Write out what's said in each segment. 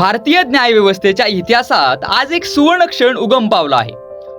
भारतीय न्यायव्यवस्थेच्या इतिहासात आज एक सुवर्ण क्षण उगम पावला आहे.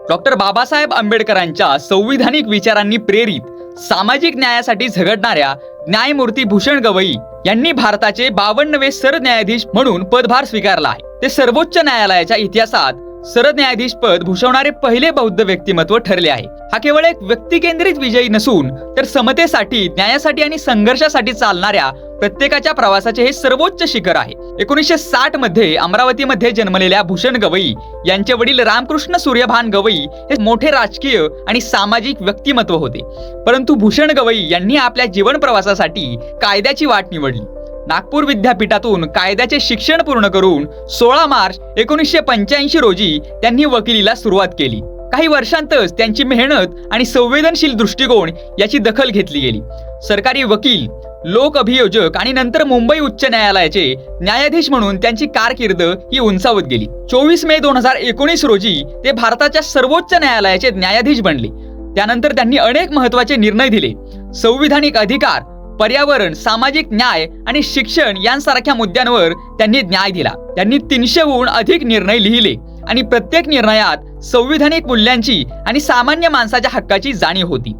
डॉक्टर बाबासाहेब आंबेडकरांच्या संविधानिक विचारांनी प्रेरित सामाजिक न्यायासाठी झगडणाऱ्या न्यायमूर्ती भूषण गवई यांनी भारताचे बावन्नवे सरन्यायाधीश म्हणून पदभार स्वीकारला आहे. ते सर्वोच्च न्यायालयाच्या इतिहासात सरन्यायाधीश पद भूषवणारे पहिले बौद्ध व्यक्तिमत्व ठरले आहे. हा केवळ एक व्यक्तिकेंद्रित विजयी नसून तर समतेसाठी न्यायासाठी आणि संघर्षासाठी चालणाऱ्या प्रत्येकाच्या प्रवासाचे हे सर्वोच्च शिखर आहे. एकोणीसशे साठमध्ये अमरावतीमध्ये जन्मलेल्या भूषण गवई यांचे वडील रामकृष्ण सूर्यभान गवई हे मोठे राजकीय आणि सामाजिक व्यक्तिमत्व होते. परंतु भूषण गवई यांनी आपल्या जीवन प्रवासासाठी कायद्याची वाट निवडली. नागपूर विद्यापीठातून कायद्याचे शिक्षण पूर्ण करून सोळा मार्च एकोणीसशे पंच्याऐंशी रोजी त्यांनी वकिलीला सुरुवात केली. काही वर्षांतच त्यांची मेहनत आणि संवेदनशील दृष्टिकोन याची दखल घेतली गेली. सरकारी वकील लोक अभियोजक आणि नंतर मुंबई उच्च न्यायालयाचे न्यायाधीश म्हणून त्यांची कारकीर्द ही उंचावत गेली. चोवीस मे दोन हजार एकोणीस रोजी ते भारताच्या सर्वोच्च न्यायालयाचे न्यायाधीश बनले. त्यानंतर त्यांनी अनेक महत्त्वाचे निर्णय दिले. संविधानिक अधिकार पर्यावरण सामाजिक न्याय आणि शिक्षण यांसारख्या मुद्द्यांवर त्यांनी न्याय दिला. त्यांनी तीनशेहून अधिक निर्णय लिहिले आणि प्रत्येक निर्णयात संविधानिक मूल्यांची आणि सामान्य माणसाच्या हक्काची जाणीव होती.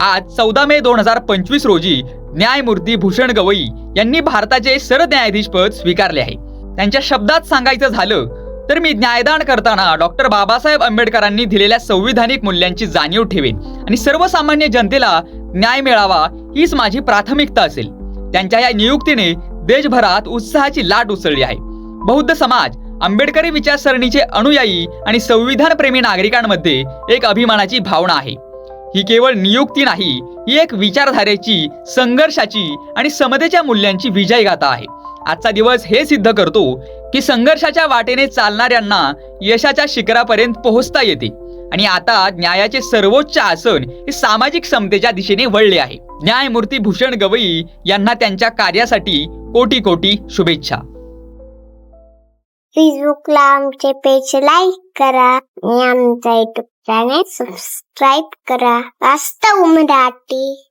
आज चौदा मे दोन हजार पंचवीस रोजी न्यायमूर्ती भूषण गवई यांनी भारताचे सरन्यायाधीश पद स्वीकारले आहे. त्यांच्या शब्दात सांगायचं झालं तर मी न्यायदान करताना डॉक्टर बाबासाहेब आंबेडकरांनी दिलेल्या संविधानिक मूल्यांची जाणीव ठेवेन आणि सर्वसामान्य जनतेला न्याय मिळावा हीच माझी प्राथमिकता असेल. त्यांच्या या नियुक्तीने देशभरात उत्साहाची लाट उसळली आहे. बौद्ध समाज आंबेडकरी विचारसरणीचे अनुयायी आणि संविधानप्रेमी नागरिकांमध्ये एक अभिमानाची भावना आहे. ही केवळ नियुक्ती नाही ही एक विचारधारेची संघर्षाची आणि समतेच्या मूल्यांची विजय गाथा आहे. आजचा दिवस हे सिद्ध करतो की संघर्षाच्या वाटेने चालणाऱ्यांना यशाच्या शिखरापर्यंत पोहोचता येते. आणि आता न्यायाचे सर्वोच्च आसन हे सामाजिक समतेच्या दिशेने वळले आहे. न्यायमूर्ती भूषण गवई यांना त्यांच्या कार्यासाठी कोटी कोटी शुभेच्छा. फेसबुकला आमचे पेज लाईक करा आणि आमचा युट्यूब चॅनेल सबस्क्राईब करा. वास्तव मराठी.